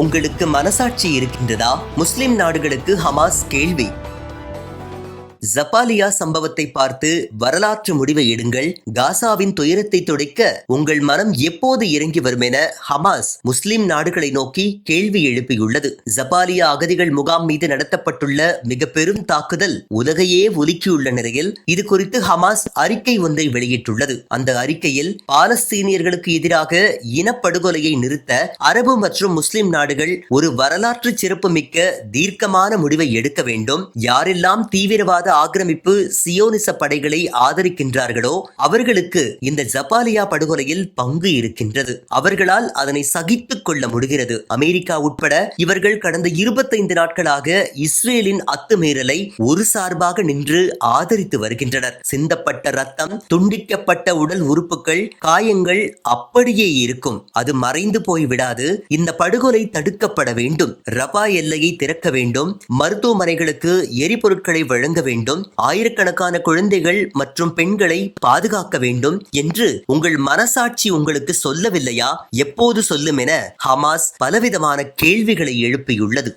உங்களுக்கு மனசாட்சி இருக்கின்றதா? முஸ்லிம் நாடுகளுக்கு ஹமாஸ் கேள்வி. ஜப்பாலியா சம்பவத்தை பார்த்து வரலாற்று முடிவை எடுங்கள். காசாவின் துயரத்தை துடைக்க உங்கள் மனம் எப்போது இறங்கி வரும் என ஹமாஸ் முஸ்லிம் நாடுகளை நோக்கி கேள்வி எழுப்பியுள்ளது. ஜப்பாலியா அகதிகள் முகாம் மீது நடத்தப்பட்டுள்ள மிக பெரும் தாக்குதல் உலகையே ஒலுக்கியுள்ள நிலையில் இது குறித்து ஹமாஸ் அறிக்கை ஒன்றை வெளியிட்டுள்ளது. அந்த அறிக்கையில் பாலஸ்தீனியர்களுக்கு எதிராக இனப்படுகொலையை நிறுத்த அரபு மற்றும் முஸ்லிம் நாடுகள் ஒரு வரலாற்று சிறப்புமிக்க தீர்க்கமான முடிவை எடுக்க வேண்டும். யாரெல்லாம் தீவிரவாத ஆக்கிரமிப்பு சியோனிச படைகளை ஆதரிக்கின்றார்களோ அவர்களுக்கு இந்த ஜப்பாலியா படுகொலையில் பங்கு இருக்கின்றது. அவர்களால் அதனை சகித்துக் கொள்ள முடிகிறது. அமெரிக்கா உட்பட இவர்கள் கடந்த இருபத்தைந்து நாட்களாக இஸ்ரேலின் அத்துமீறலை ஒரு சார்பாக நின்று ஆதரித்து வருகின்றனர். சிந்தப்பட்ட ரத்தம் துண்டிக்கப்பட்ட உடல் உறுப்புகள் காயங்கள் அப்படியே இருக்கும். அது மறைந்து போய் விடாது. இந்த படுகொலை தடுக்கப்பட வேண்டும். ரபா எல்லையை திறக்க வேண்டும். மருத்துவமனைகளுக்கு எரிபொருட்களை வழங்க வேண்டும். ஆயிரக்கணக்கான குழந்தைகள் மற்றும் பெண்களை பாதுகாக்க வேண்டும் என்று உங்கள் மனசாட்சி உங்களுக்கு சொல்லவில்லையா? எப்போது சொல்லும் என ஹமாஸ் பலவிதமான கேள்விகளை எழுப்பியுள்ளது.